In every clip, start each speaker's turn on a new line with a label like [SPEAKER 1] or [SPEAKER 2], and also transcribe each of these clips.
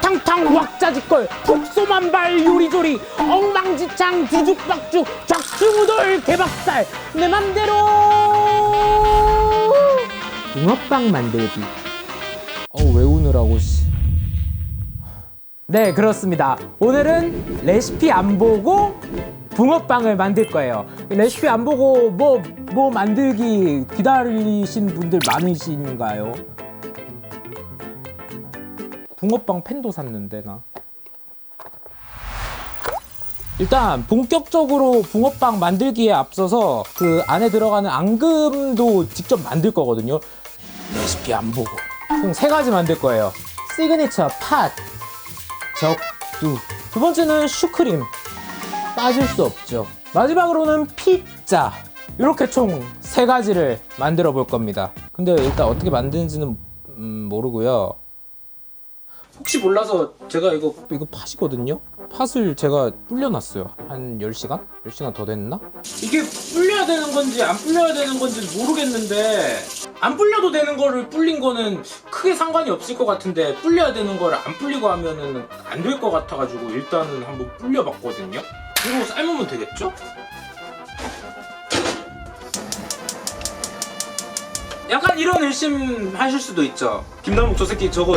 [SPEAKER 1] 탕탕탕 왁자지껄 국소만발 요리조리 엉망지창 뒤죽박죽 작중우돌 개박살 내 맘대로 붕어빵 만들기 어 외우느라고 씨. 네 그렇습니다 오늘은 레시피 안 보고 붕어빵을 만들 거예요 레시피 안 보고 뭐 뭐 만들기 기다리신 분들 많으신가요? 붕어빵 팬도 샀는데 나. 일단 본격적으로 붕어빵 만들기에 앞서서 그 안에 들어가는 앙금도 직접 만들 거거든요. 레시피 안 보고. 총 세 가지 만들 거예요. 시그니처 팥 적두. 두 번째는 슈크림. 빠질 수 없죠. 마지막으로는 피자. 이렇게 총 세 가지를 만들어 볼 겁니다. 근데 일단 어떻게 만드는지는 음, 모르고요 혹시 몰라서 제가 이거 이거 팥이거든요 팥을 제가 불려놨어요 한 10시간? 10시간 더 됐나? 이게 불려야 되는 건지 안 불려야 되는 건지 모르겠는데 안 불려도 되는 거를 불린 거는 크게 상관이 없을 것 같은데 불려야 되는 거를 안 불리고 하면은 안 될 것 같아가지고 일단은 한번 불려봤거든요. 그리고 삶으면 되겠죠? 약간 이런 의심 하실 수도 있죠. 김남욱 저 새끼 저거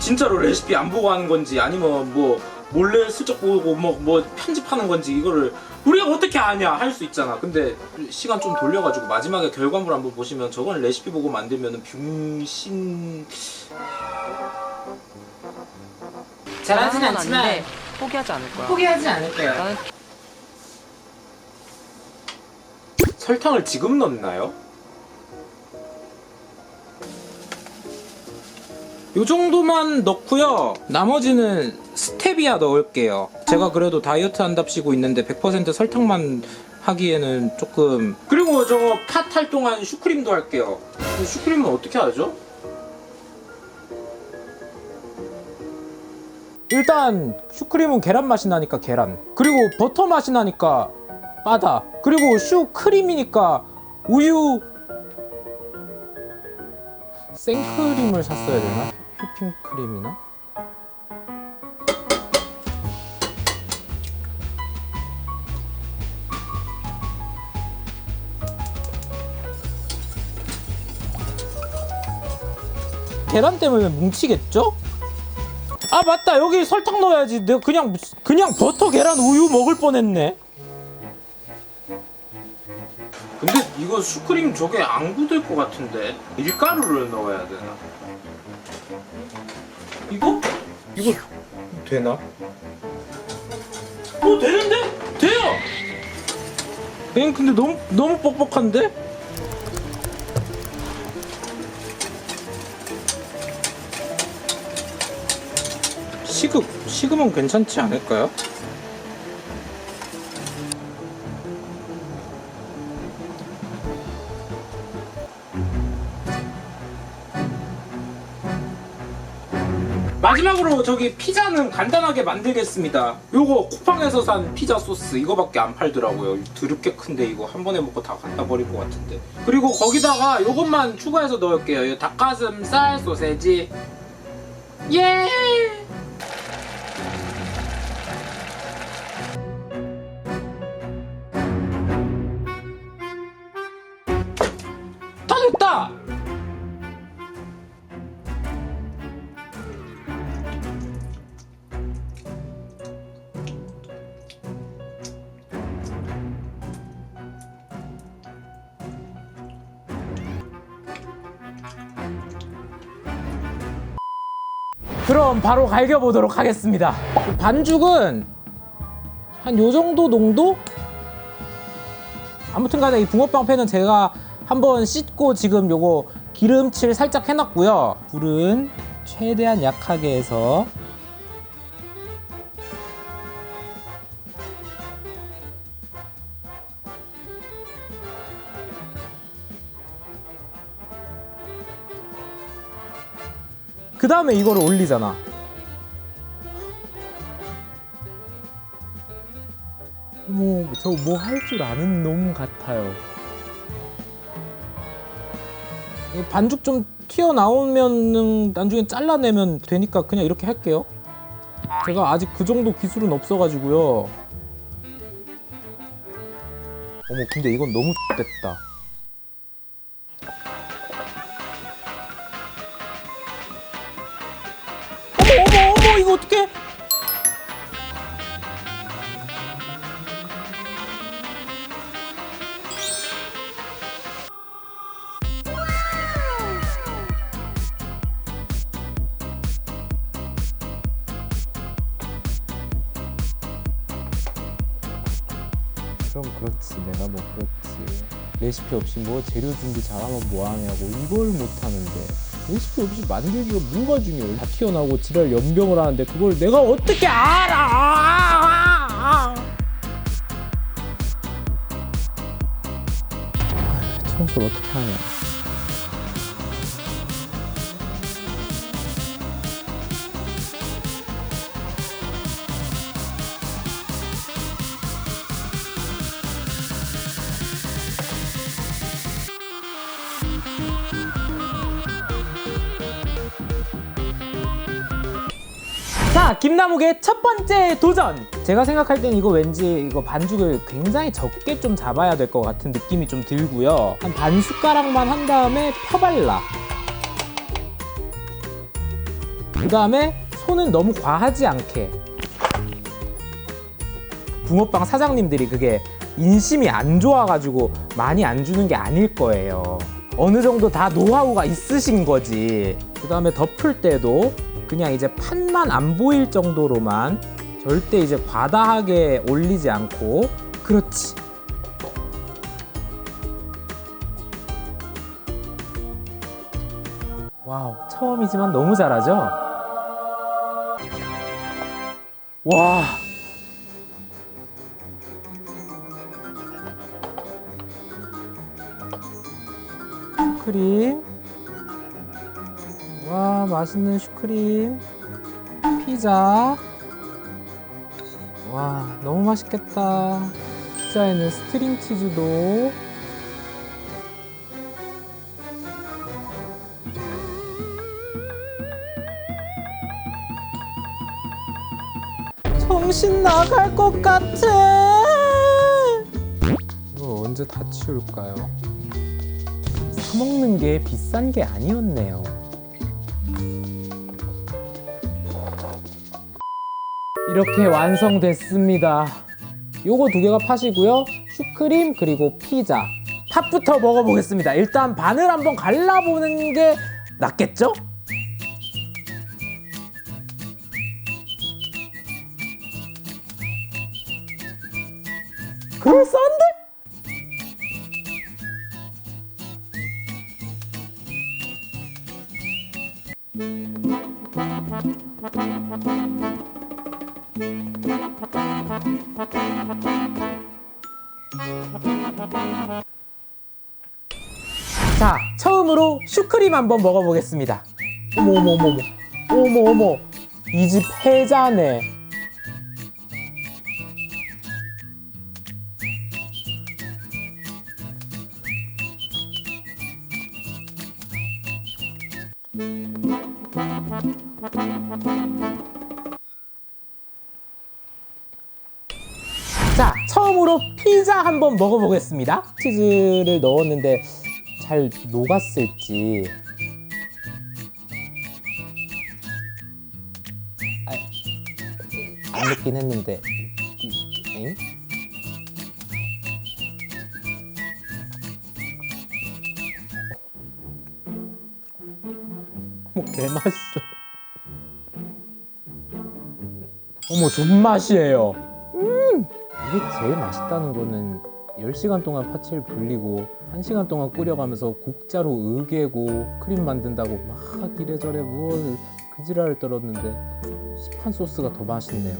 [SPEAKER 1] 진짜로 레시피 안 보고 하는 건지 아니면 뭐 몰래 슬쩍 보고 뭐, 뭐 편집하는 건지 이거를 우리가 어떻게 아냐 할 수 있잖아. 근데 시간 좀 돌려가지고 마지막에 결과물 한번 보시면 저건 레시피 보고 만들면은 병신 잘하진 않지만
[SPEAKER 2] 아닌데 포기하지 않을 거야.
[SPEAKER 1] 포기하지 않을 거예요.
[SPEAKER 2] 나는
[SPEAKER 1] 설탕을 지금 넣나요? 요 정도만 넣고요. 나머지는 스테비아 넣을게요. 제가 그래도 다이어트 한답시고 있는데 100% 설탕만 하기에는 조금 그리고 저거 팥할 동안 슈크림도 할게요. 슈크림은 어떻게 하죠? 일단 슈크림은 계란 맛이 나니까 계란 그리고 버터 맛이 나니까 바다 그리고 슈크림이니까 우유 생크림을 샀어야 되나? 휘핑크림이나? 계란 때문에 뭉치겠죠? 아 맞다 여기 설탕 넣어야지 내가 그냥 그냥 버터 계란 우유 먹을 뻔했네 근데 이거 슈크림 저게 안 굳을 것 같은데 밀가루를 넣어야 되나? 이거? 이거 되나? 어 되는데? 돼요! 엥 근데 너무 너무 뻑뻑한데? 시급 시급은 괜찮지 않을까요? 마지막으로 저기 피자는 간단하게 만들겠습니다. 요거 쿠팡에서 산 피자 소스 이거밖에 안 팔더라고요. 드럽게 큰데 이거 한 번에 먹고 다 갖다 버릴 것 같은데. 그리고 거기다가 요것만 추가해서 넣을게요. 이 닭가슴살 소세지. 예! 그럼 바로 갈겨보도록 하겠습니다. 반죽은 한 요 정도 농도? 아무튼 간에 이 붕어빵 팬은 제가 한번 씻고 지금 요거 기름칠 살짝 해놨고요. 불은 최대한 약하게 해서 다음에 이거를 올리잖아. 어머, 저 뭐 할 줄 아는 놈 같아요. 이 반죽 좀 튀어나오면은 나중에 잘라내면 되니까 그냥 이렇게 할게요. 제가 아직 그 정도 기술은 없어가지고요. 어머, 근데 이건 너무 됐다. 이거 어떡해? 그럼 그렇지. 내가 뭐 그렇지. 레시피 없이 뭐 재료 준비 잘하면 뭐하냐고. 이걸 못하는데 레시피 없이 만들기가 뭐가 중요해 다 튀어나오고 지랄 연병을 하는데 그걸 내가 어떻게 알아? 아, 청소를 어떻게 하냐 자, 김나무의 첫 번째 도전. 제가 생각할 땐 이거 왠지 이거 반죽을 굉장히 적게 좀 잡아야 될 것 같은 느낌이 좀 들고요. 한 반 숟가락만 한 다음에 펴발라. 그 다음에 손은 너무 과하지 않게. 붕어빵 사장님들이 그게 인심이 안 좋아가지고 많이 안 주는 게 아닐 거예요. 어느 정도 다 노하우가 있으신 거지. 그 다음에 덮을 때도 그냥 이제 판만 안 보일 정도로만 절대 이제 과다하게 올리지 않고 그렇지. 와우, 처음이지만 너무 잘하죠? 와. 슈크림. 와, 맛있는 슈크림. 피자. 와, 너무 맛있겠다. 피자에는 스트링 치즈도. 정신 나갈 것 같아. 이거 언제 다 치울까요? 사 먹는 게 비싼 게 아니었네요. 이렇게 완성됐습니다. 요거 두 개가 팥이고요. 슈크림 그리고 피자. 팥부터 먹어보겠습니다. 일단 반을 한번 갈라보는 게 낫겠죠? 그럴싸한데? 자, 처음으로 슈크림 한번 먹어보겠습니다. 어머, 어머, 어머, 어머, 어머, 어머. 이집 패자네. 자, 처음으로 피자 한번 먹어보겠습니다. 치즈를 넣었는데 잘 녹았을지. 아, 안 녹긴 했는데. 엥? 뭐 개맛있어. 어머 존맛이에요. 이게 제일 맛있다는 거는 10시간 동안 파채를 불리고 1시간 동안 끓여가면서 국자로 으개고 크림 만든다고 막 이래저래 뭐 그지랄을 떨었는데 시판 소스가 더 맛있네요.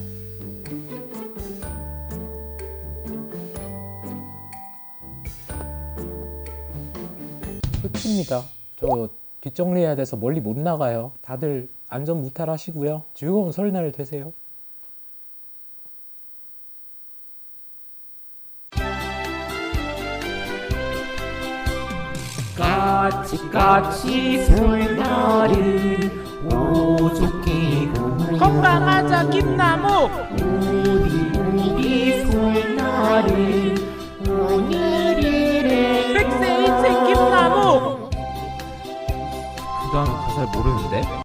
[SPEAKER 1] 끝입니다. 저 뒷정리해야 돼서 멀리 못 나가요. 다들 안전 무탈하시고요. 즐거운 설날 되세요.
[SPEAKER 2] 까치까치 설날은 오죽해고
[SPEAKER 1] 건강하자 김나무.
[SPEAKER 2] 우리 우리 설날은 오늘이래.
[SPEAKER 1] 백세 인생 김나무.
[SPEAKER 2] 그 다음 가사를 모르는데?